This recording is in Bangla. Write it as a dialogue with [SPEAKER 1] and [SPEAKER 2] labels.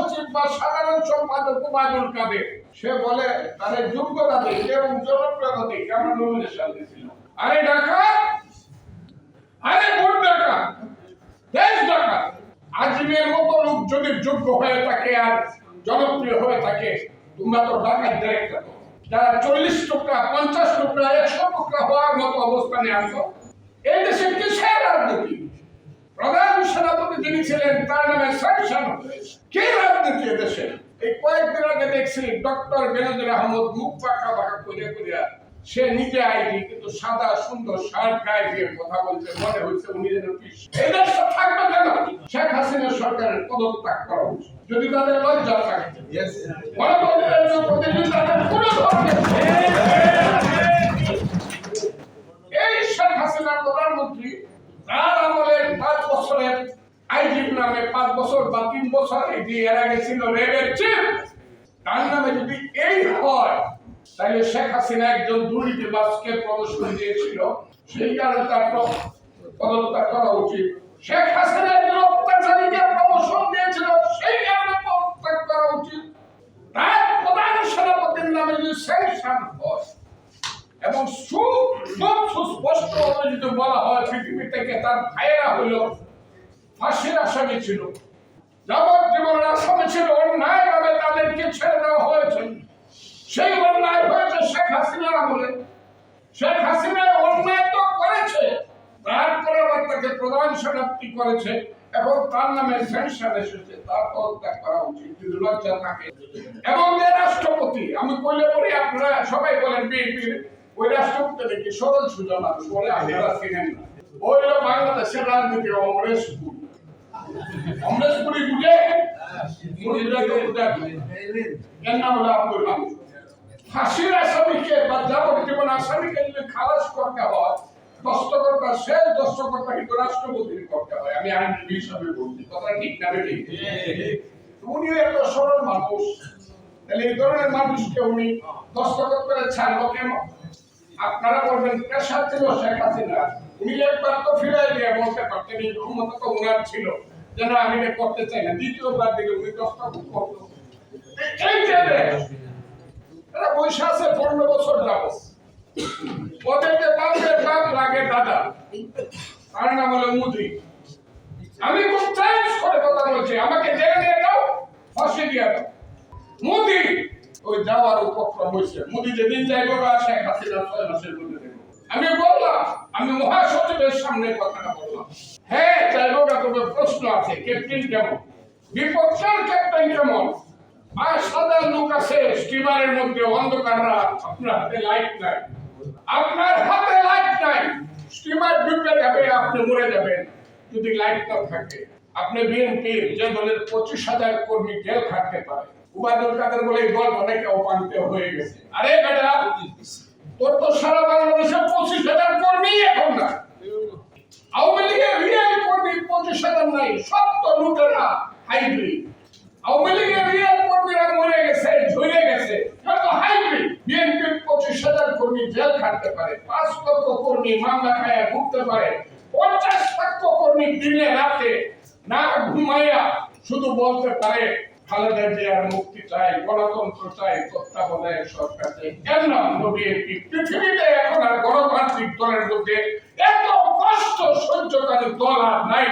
[SPEAKER 1] মহাসচিব বা সাধারণ সম্পাদক উবায়দুল কাদের। সে বলে তাদের যোগ্যতা এবং জনপ্রিয়তা দিক আমরা নমিনেশন দিয়েছিলাম আরে ঢাকা আরে ভোট ঢাকা দেশ ঢাকা মতো লোক যদি যোগ্য হয়ে থাকে আর জনপ্রিয় হয়ে থাকে, তোমরা তো ঢাকার যারা চল্লিশ টুকরা, পঞ্চাশ টুকরা, একশো টুকরা হওয়ার মতো অবস্থানে এই দেশে কিসের রাজনীতি? প্রধান সেনাপতি যিনি ছিলেন তার নামে স্যাংশন কে রাজনীতি দেশে? এই কয়েকদিন আগে দেখছি ডক্টর বেনজির আহমদ মুখ পাকা পাকা করে করিয়া সে নিজে আইনি কিন্তু সাদা সুন্দর শার্ট গায়ে দিয়ে কথা বলছে মনে হচ্ছে উনি যেন কি- থাকবে কেন? শেখ হাসিনা সরকারের পদত্যাগ করা উচিত। যদি তাদের লজ্জা থাকে। গণতন্ত্রের যে প্রতিযোগিতাটা কোনো ধরনের এই শেখ হাসিনা প্রধানমন্ত্রী তার আমলে পাঁচ বছরের আইজিপ নামে পাঁচ বছর বা তিন বছর এটি এর আগে ছিল রেবের চিফ তার নামে যদি এই হয় তাহলে শেখ হাসিনা একজন দুর্নীতিবাজকে প্রদর্শন দিয়েছিল, সেই কারণে তার পদত্যাগ করা উচিত। শেখ হাসিনা একজন অত্যাচারীকে প্রমোশন দিয়েছিল, সেই কারণে পদত্যাগ করা উচিত। তার প্রধান সেনাপতির নামে যদি স্যাংশন হয়, এবং সুস্পষ্ট যদি বলা হয়, পৃথিবী থেকে তার ভাইয়েরা হইল ফাঁসির আসামি ছিল। যাবজ্জীবনের আসামি ছিল অন্যায় ভাবে তাদেরকে ছেড়ে দেওয়া হয়েছে। সেই অন্যায় হয়েছে শেখ হাসিনার আমলে। শেখ হাসিনা অন্যায় তো করেছে আবার তাকে প্রধান সেনাপতি করেছে তার নামে এসেছে। তার পদত্যাগ করা উচিত। এবং যে রাষ্ট্রপতি, আমি কইলে পরে আপনারা সবাই বলেন বিএনপির ওই রাষ্ট্রপতি দেখি সরল সুজা মানুষ বলে আপনারা চিনেন না। ওই বাংলাদেশের রাজনীতি অমরেশ পুরী অমরেশ বুঝে তাহলে এই ধরনের মানুষকে উনি দস্তখত করে ছাড়লো কেন? আপনারা বলবেন পেশা ছিল শেখ হাসিনা। উনি একবার তো ফিরাই দিয়ে বলতে পারতেন, এই ছিল। যে না আমি এটা করতে চাই না দ্বিতীয়বার দিকে উনি করতো এই দেশ, এরা বৈশা আছে পনেরো বছর যাব লাগে দাদা। তার নাম হলো মুদি। আমি খুব চ্যালেঞ্জ করে কথা বলছি আমাকে জেলে ফাঁসি দিয়ে দাও। মোদি ওই যাওয়ার উপক্রম হয়েছে। মোদি যেদিন যাইব বা ছয় মাসের মধ্যে আমি বললাম আমি মহাসচিবের সামনে কথাটা বললাম। হ্যাঁ তবে প্রশ্ন আছে ক্যাপ্টেন কেমন? বিপক্ষের ক্যাপ্টেন কেমন? আর সাদা লোক আছে স্টিমারের মধ্যে অন্ধকার রাত, আপনার হাতে লাইট নাই। আপনার হাতে লাইট নাই। স্টিমার ডুবে যাবে, আপনি মরে যাবেন। যদি লাইট না থাকে, আপনি বিএনপির যে দলের পঁচিশ হাজার কর্মী জেল খাটতে পারে। উবায়দুল কাদের বলে দল অনেকে অপান্ত হয়ে গেছে। আরে বেটা, তোর তো সারা বাংলাদেশে পঁচিশ হাজার কর্মী এখন না আওয়ামী লীগের রিয়েল হাজার নাই, সব তো লুটেরা, হাইব্রিড। আওয়ামী লীগের রিয়েল কর্মীরা মরে গেছে ঝরে গেছে। যত হাইব্রিড বিএনপির পঁচিশ হাজার কর্মী জেল খাটতে পারে, পাঁচ লক্ষ কর্মী মামলা খায় ভুগতে পারে, পঞ্চাশ লক্ষ কর্মী দিনে রাতে না ঘুমাইয়া শুধু বলতে পারে, খালেদা জিয়ার মুক্তি চাই, গণতন্ত্র চাই, তত্ত্বাবধায়ক সরকার চাই। কেন বিএনপি পৃথিবীতে এখন আর কষ্ট সহ্যকারী দল আর নাই।